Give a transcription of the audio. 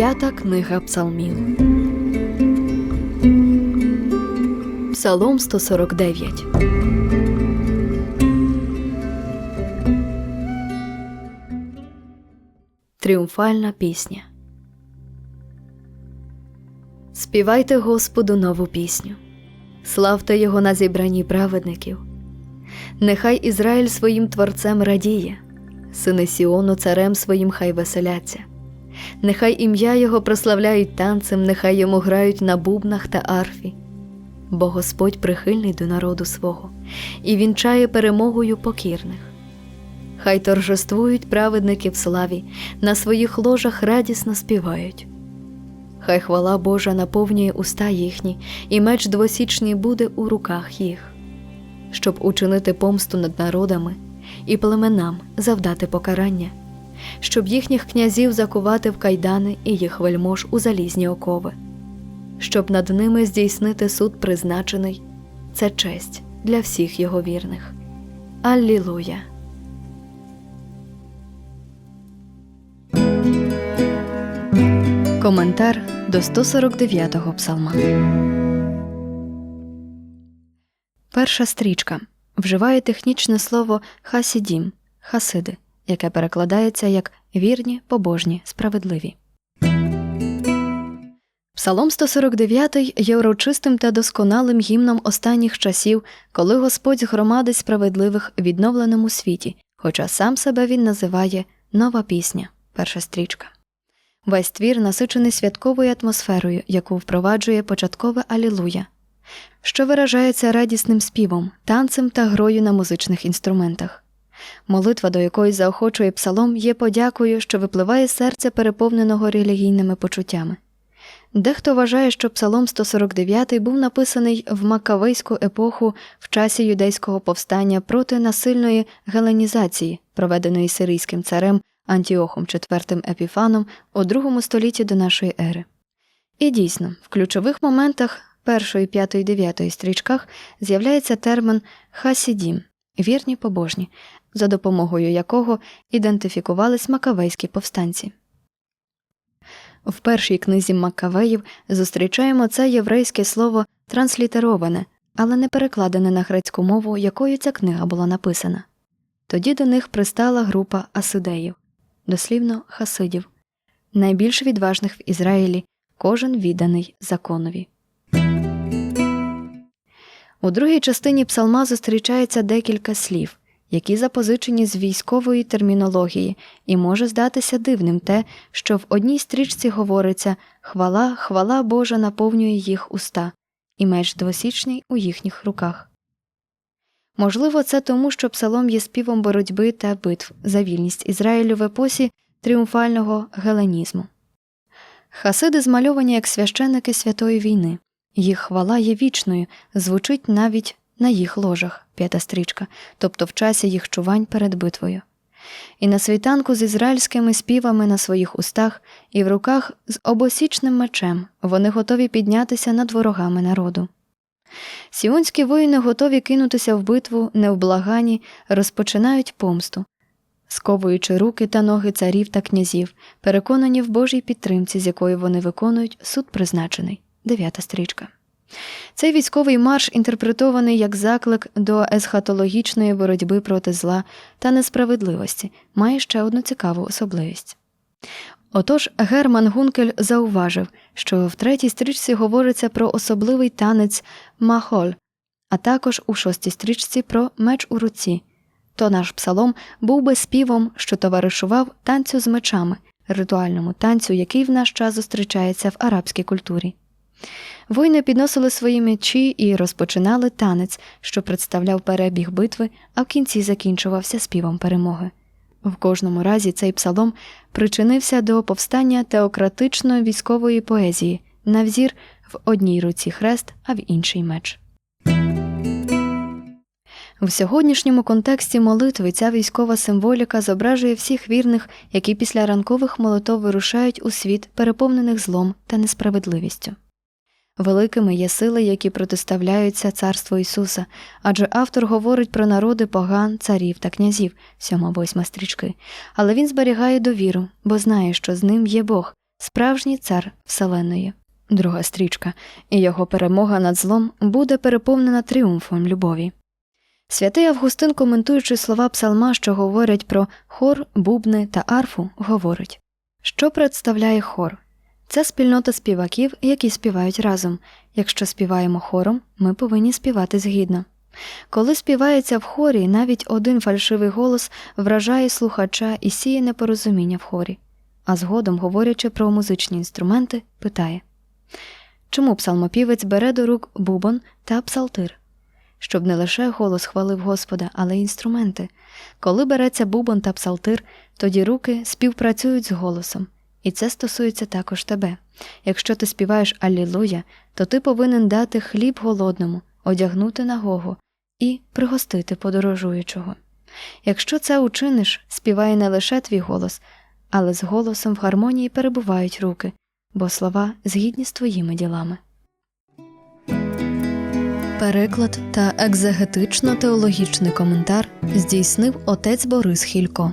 П'ята книга Псалмів. Псалом 149. Тріумфальна пісня. Співайте Господу нову пісню. Славте Його на зібранні праведників. Нехай Ізраїль своїм творцем радіє, сини Сіону царем своїм хай веселяться. Нехай ім'я Його прославляють танцем, нехай йому грають на бубнах та арфі. Бо Господь прихильний до народу свого і вінчає перемогою покірних. Хай торжествують праведники в славі, на своїх ложах радісно співають. Хай хвала Божа наповнює уста їхні, і меч двосічний буде у руках їх, щоб учинити помсту над народами і племенам завдати покарання, щоб їхніх князів закувати в кайдани і їх вельмож у залізні окови, щоб над ними здійснити суд призначений це честь для всіх його вірних. Аллілуя! Коментар до 149-го псалма. Перша стрічка вживає технічне слово хасідім хасиди, яке перекладається як вірні, побожні, справедливі. Псалом 149 є урочистим та досконалим гімном останніх часів, коли Господь громадить справедливих в відновленому світі, хоча сам себе він називає нова пісня, перша стрічка. Весь твір насичений святковою атмосферою, яку впроваджує початкове Алілуя, що виражається радісним співом, танцем та грою на музичних інструментах. Молитва, до якої заохочує псалом, є подякою, що випливає з серця переповненого релігійними почуттями. Дехто вважає, що Псалом 149 був написаний в Маккавейську епоху в часі юдейського повстання проти насильної геленізації, проведеної сирійським царем Антіохом IV Епіфаном у другому столітті до нашої ери. І дійсно, в ключових моментах першої, п'ятої, дев'ятої стрічках з'являється термін хасідім вірні побожні, за допомогою якого ідентифікувались макавейські повстанці. В першій книзі Маккавеїв зустрічаємо це єврейське слово транслітероване, але не перекладене на грецьку мову, якою ця книга була написана. Тоді до них пристала група асидеїв, дослівно хасидів, найбільш відважних в Ізраїлі, кожен відданий законові. У другій частині псалма зустрічається декілька слів, які запозичені з військової термінології, і може здатися дивним те, що в одній стрічці говориться хвала, хвала Божа наповнює їх уста, і меч двосічний у їхніх руках. Можливо, це тому, що псалом є співом боротьби та битв за вільність Ізраїлю в епосі тріумфального геленізму. Хасиди змальовані як священники святої війни, їх хвала є вічною, звучить навіть на їх ложах п'ята стрічка, тобто в часі їх чувань перед битвою. І на світанку з ізраїльськими співами на своїх устах і в руках з обосічним мечем вони готові піднятися над ворогами народу. Сіонські воїни готові кинутися в битву невблагані, розпочинають помсту, сковуючи руки та ноги царів та князів, переконані в Божій підтримці, з якою вони виконують суд призначений. Дев'ята стрічка. Цей військовий марш інтерпретований як заклик до есхатологічної боротьби проти зла та несправедливості, має ще одну цікаву особливість. Отож Герман Гункель зауважив, що в третій стрічці говориться про особливий танець махоль, а також у шостій стрічці про меч у руці. То наш псалом був би співом, що товаришував танцю з мечами, ритуальному танцю, який в наш час зустрічається в арабській культурі. Воїни підносили свої мечі і розпочинали танець, що представляв перебіг битви, а в кінці закінчувався співом перемоги. В кожному разі цей псалом причинився до повстання теократичної військової поезії на взір в одній руці хрест, а в інший меч. В сьогоднішньому контексті молитви ця військова символіка зображує всіх вірних, які після ранкових молитов вирушають у світ, переповнених злом та несправедливістю. Великими є сили, які протиставляються царству Ісуса, адже автор говорить про народи поган, царів та князів, сьома восьма стрічки, але він зберігає довіру, бо знає, що з ним є Бог, справжній цар Вселеної. Друга стрічка, і його перемога над злом буде переповнена тріумфом любові. Святий Августин, коментуючи слова псалма, що говорять про хор, бубни та арфу, говорить, що представляє хор. Це спільнота співаків, які співають разом. Якщо співаємо хором, ми повинні співати згідно. Коли співається в хорі, навіть один фальшивий голос вражає слухача і сіє непорозуміння в хорі, а згодом, говорячи про музичні інструменти, питає чому псалмопівець бере до рук бубон та псалтир? Щоб не лише голос хвалив Господа, але й інструменти. Коли береться бубон та псалтир, тоді руки співпрацюють з голосом, і це стосується також тебе. Якщо ти співаєш Алілуя, то ти повинен дати хліб голодному, одягнути нагого і пригостити подорожуючого. Якщо це учиниш, співає не лише твій голос, але з голосом в гармонії перебувають руки, бо слова згідні з твоїми ділами. Переклад та екзегетично-теологічний коментар здійснив отець Борис Хілько